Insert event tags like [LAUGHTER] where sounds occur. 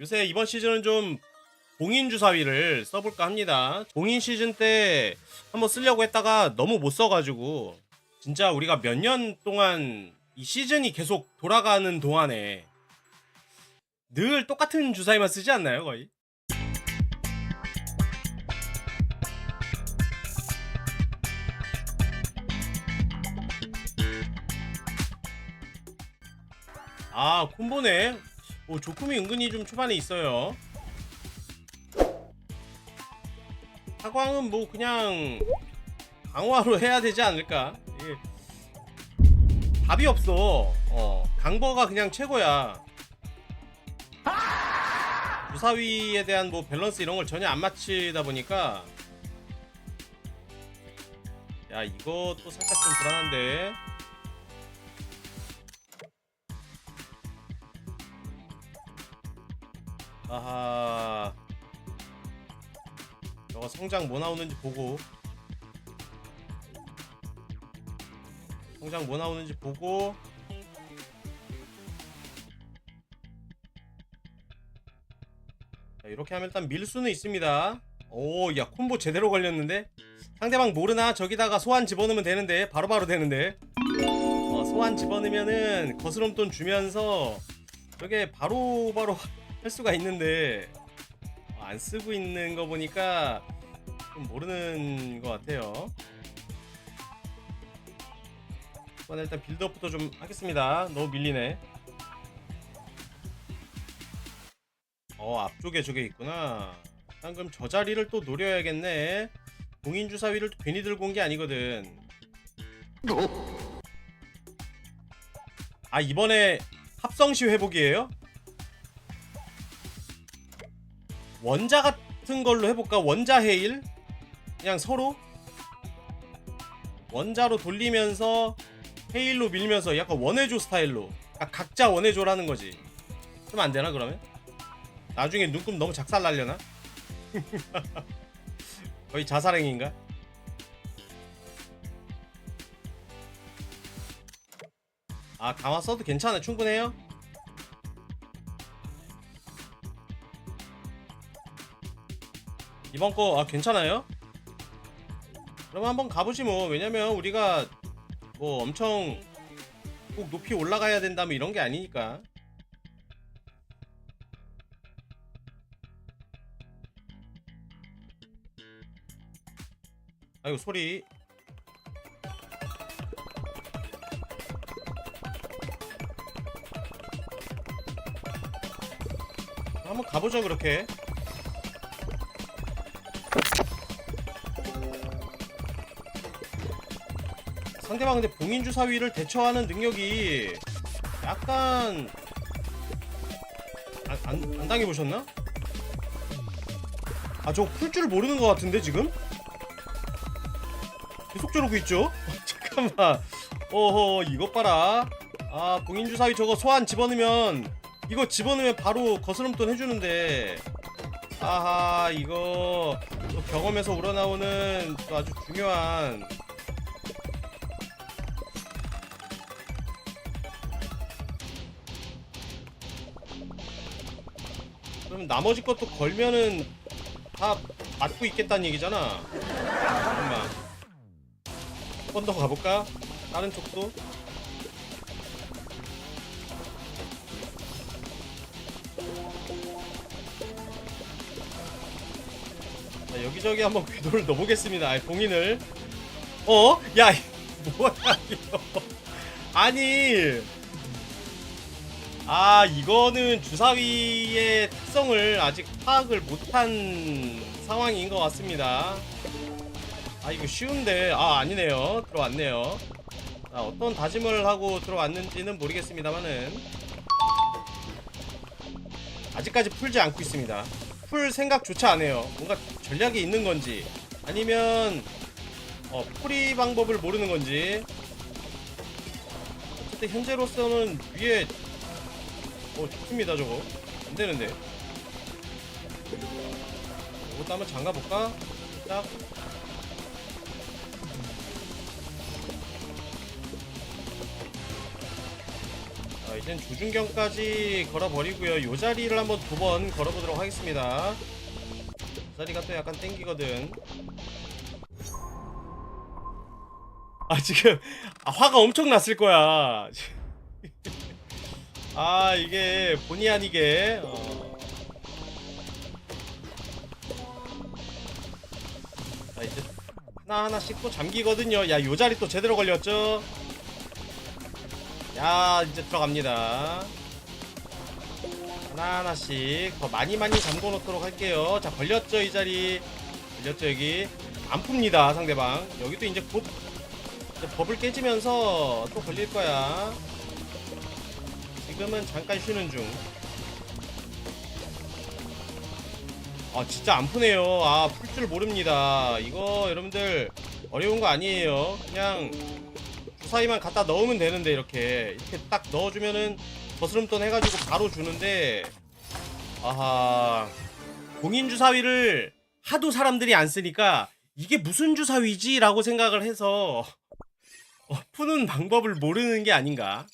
요새 이번 시즌은 좀 봉인 주사위를 써볼까 합니다. 봉인 시즌 때 한번 쓰려고 했다가 너무 못 써가지고 진짜 우리가 몇 년 동안 이 시즌이 계속 돌아가는 동안에 늘 똑같은 주사위만 쓰지 않나요, 거의? 아, 콤보네. 오, 조금이 은근히 좀 초반에 있어요. 사광은 뭐 그냥 강화로 [LAUGHS] 해야 되지 않을까? 이게 답이 없어. 어, 강버가 그냥 최고야. 주사위에 대한 뭐 밸런스 이런 걸 전혀 안 맞추다 보니까 야 이것도 살짝 좀 불안한데 아하. 저거 성장 뭐 나오는지 보고. 성장 뭐 나오는지 보고. 자, 이렇게 하면 일단 밀 수는 있습니다. 오야 콤보 제대로 걸렸는데? 상대방 모르나? 저기다가 소환 집어넣으면 되는데. 바로바로 되는데. 어, 소환 집어넣으면은 거스름돈 주면서 저게 바로바로 [LAUGHS] 할 수가 있는데 어, 안 쓰고 있는 거 보니까 좀 모르는 것 같아요. 이번에 일단 빌드업부터 좀 하겠습니다. 너무 밀리네. 어 앞쪽에 저게 있구나. 그럼 저 자리를 또 노려야겠네. 공인 주사위를 또 괜히 들고 온 게 아니거든. 아 이번에 합성시 회복이에요? 원자 같은 걸로 해볼까? 원자 해일? 그냥 서로 원자로 돌리면서 헤일로 밀면서 약간 원해조 스타일로 아, 각자 원해조라는 거지 그럼 안 되나 그러면? 나중에 눈금 너무 작살 날려나? [LAUGHS] 거의 자살행인가? 아 강화 써도 괜찮아 충분해요? 이번 거 아 괜찮아요? 그럼 한번 가보지 뭐. 왜냐면 우리가 뭐 엄청 꼭 높이 올라가야 된다면 이런 게 아니니까. 아이고 소리. 한번 가보죠 그렇게 상대방 근데 봉인 주 사위를 대처하는 능력이 약간 안, 안, 안 당해보셨나? 아 저거 풀줄 모르는 것 같은데 지금? 계속 저러고 있죠? [LAUGHS] 잠깐만 어허 이것 봐라 아 봉인 주 사위 저거 소환 집어넣으면 이거 집어넣으면 바로 거스름돈 해주는데 아하 이거 또 경험에서 우러나오는 또 아주 중요한 그러면 나머지 것도 걸면은 다 맞고 있겠다는 얘기잖아. 잠깐만. 한 번 더 가볼까? 다른 쪽도. 자, 여기저기 한번 궤도를 넣어보겠습니다. 아이, 봉인을. 어? 야, 이- 뭐야, 이거. 아니. 아 이거는 주사위의 특성을 아직 파악을 못한 상황인 것 같습니다. 아 이거 쉬운데 아 아니네요. 들어왔네요. 아, 어떤 다짐을 하고 들어왔는지는 모르겠습니다만은 아직까지 풀지 않고 있습니다. 풀 생각조차 안 해요. 뭔가 전략이 있는 건지 아니면 어, 풀이 방법을 모르는 건지. 어쨌든 현재로서는 위에 어 좋습니다 저거. 안되는데. 이것도 한번 잠가볼까? 딱. 아, 자 이젠 조준경까지 걸어버리고요. 요 자리를 한번 두 번 걸어보도록 하겠습니다. 이 자리가 또 약간 땡기거든. 아 지금 아, 화가 엄청 났을 거야 [LAUGHS] 아 이게 본의 아니게 어. 자 이제 하나하나씩 또 잠기거든요. 야 요 자리 또 제대로 걸렸죠? 야 이제 들어갑니다. 하나하나씩 더 많이 많이 잠궈 놓도록 할게요. 자 걸렸죠 이 자리? 걸렸죠 여기? 안 풉니다 상대방. 여기도 이제 곧 이제 버블 깨지면서 또 걸릴 거야 지금은 잠깐 쉬는 중. 아 진짜 안 푸네요. 아 풀 줄 모릅니다. 이거 여러분들 어려운 거 아니에요. 그냥 주사위만 갖다 넣으면 되는데 이렇게. 이렇게 딱 넣어주면은 거스름돈 해가지고 바로 주는데. 아하. 공인 주사위를 하도 사람들이 안 쓰니까 이게 무슨 주사위지? 라고 생각을 해서 어, 푸는 방법을 모르는 게 아닌가